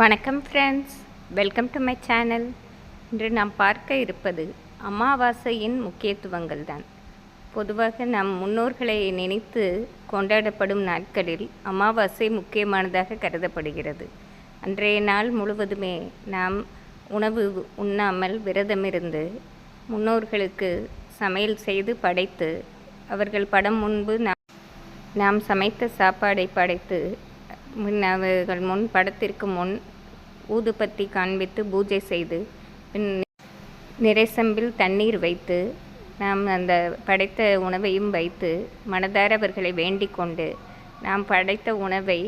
வணக்கம் friends welcome to my channel இன்று நாம் பார்க்க இருப்பது அமாவாசையின் முக்கியத்துவங்கள் தான். பொதுவாக நம் முன்னோர்களை நினைத்து கொண்டாடப்படும் நாட்களில் அமாவாசை முக்கியமானதாக கருதப்படுகிறது. அன்றைய நாள் முழுவதுமே நாம் உணவு உண்ணாமல் விரதமிருந்து முன்னோர்களுக்கு சமையல் செய்து படைத்து அவர்கள் படம் முன்பு நாம் நாம் சமைத்த சாப்பாடை படைத்து முன் அவர்கள் முன் படத்திற்கு முன் ஊதுபத்தி காண்பித்து பூஜை செய்து பின் நிறைசம்பில் தண்ணீர் வைத்து நாம் அந்த படைத்த உணவையும் வைத்து மனதார அவர்களை வேண்டிக் கொண்டு நாம் படைத்த உணவை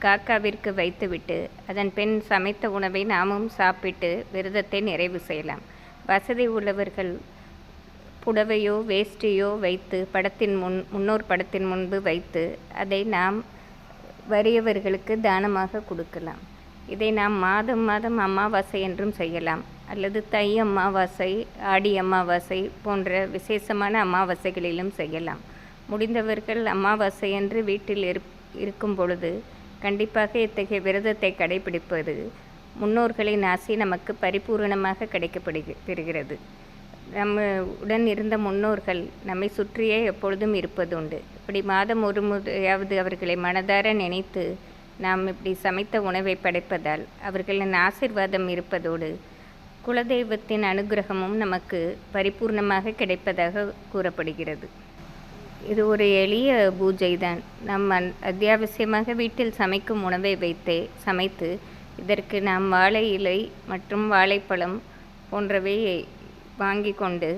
காக்காவிற்கு வைத்துவிட்டு அதன் பின் சமைத்த உணவை நாமும் சாப்பிட்டு விரதத்தை நிறைவு செய்யலாம். வசதி உள்ளவர்கள் புடவையோ வேஷ்டியோ வைத்து படத்தின் முன் முன்னோர் படத்தின் முன்பு வைத்து அதை நாம் வறியவர்களுக்கு தானமாக கொடுக்கலாம். இதை நாம் மாதம் மாதம் அமாவாசை என்றும் செய்யலாம். அல்லது தை அமாவாசை ஆடி அமாவாசை போன்ற விசேஷமான அமாவாசைகளிலும் செய்யலாம். முடிந்தவர்கள் அமாவாசை என்று வீட்டில் இருக்கும் பொழுது கண்டிப்பாக இத்தகைய விரதத்தை கடைபிடிப்பது முன்னோர்களின் ஆசை நமக்கு பரிபூரணமாக கிடைக்கப்படுகிறது நம்ம உடன் இருந்த முன்னோர்கள் நம்மை சுற்றியே எப்பொழுதும் இருப்பதுண்டு. இப்படி மாதம் ஒரு முறையாவது அவர்களை மனதார நினைத்து நாம் இப்படி சமைத்த உணவை படைப்பதால் அவர்களின் ஆசிர்வாதம் இருப்பதோடு குலதெய்வத்தின் அனுகிரகமும் நமக்கு பரிபூர்ணமாக கிடைப்பதாக கூறப்படுகிறது. இது ஒரு எளிய பூஜை தான் நம் அந் அத்தியாவசியமாக வீட்டில் சமைக்கும் உணவை வைத்தே சமைத்து இதற்கு நாம் வாழை இலை மற்றும் வாழைப்பழம் போன்றவை வாங்கி கொண்டு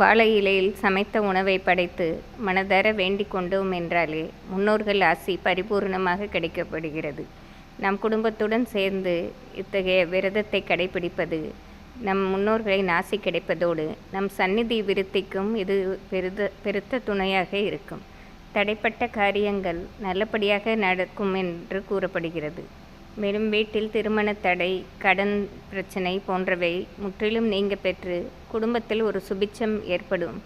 வாழை இலையில் சமைத்த உணவை படைத்து மனதார வேண்டிக் கொண்டோம் என்றாலே முன்னோர்கள் ஆசி பரிபூர்ணமாக கிடைக்கப்படுகிறது. நம் குடும்பத்துடன் சேர்ந்து இத்தகைய விரதத்தை கடைபிடிப்பது நம் முன்னோர்களை நாசி கிடைப்பதோடு நம் சந்நிதி விருத்திக்கும் இது பெருத பெருத்த துணையாக இருக்கும். தடைப்பட்ட காரியங்கள் நல்லபடியாக நடக்கும் என்று கூறப்படுகிறது. மேலும் வீட்டில் திருமண தடை கடன் பிரச்சனை போன்றவை முற்றிலும் நீங்க பெற்று குடும்பத்தில் ஒரு சுபிச்சம் ஏற்படும்.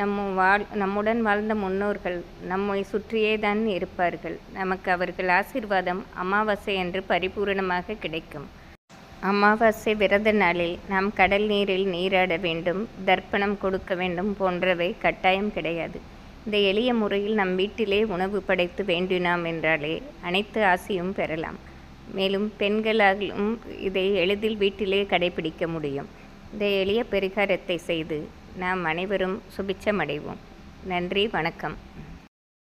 நம்ம வாழ் நம்முடன் வாழ்ந்த முன்னோர்கள் நம்மை சுற்றியே தான் இருப்பார்கள். நமக்கு அவர்கள் ஆசீர்வாதம் அமாவாசை என்று பரிபூரணமாக கிடைக்கும். அமாவாசை விரத நாளில் நாம் கடல் நீரில் நீராட வேண்டும் தர்ப்பணம் கொடுக்க வேண்டும் போன்றவை கட்டாயம் கிடையாது. இந்த எளிய முறையில் நம் வீட்டிலே உணவு படைத்து வேண்டினோம் என்றாலே அனைத்து ஆசையும் பெறலாம். மேலும் பெண்களாலும் இதை எளிதில் வீட்டிலே கடைபிடிக்க முடியும். இந்த எளிய பரிகாரத்தை செய்து நாம் அனைவரும் சுபிச்சமடைவோம். நன்றி வணக்கம்.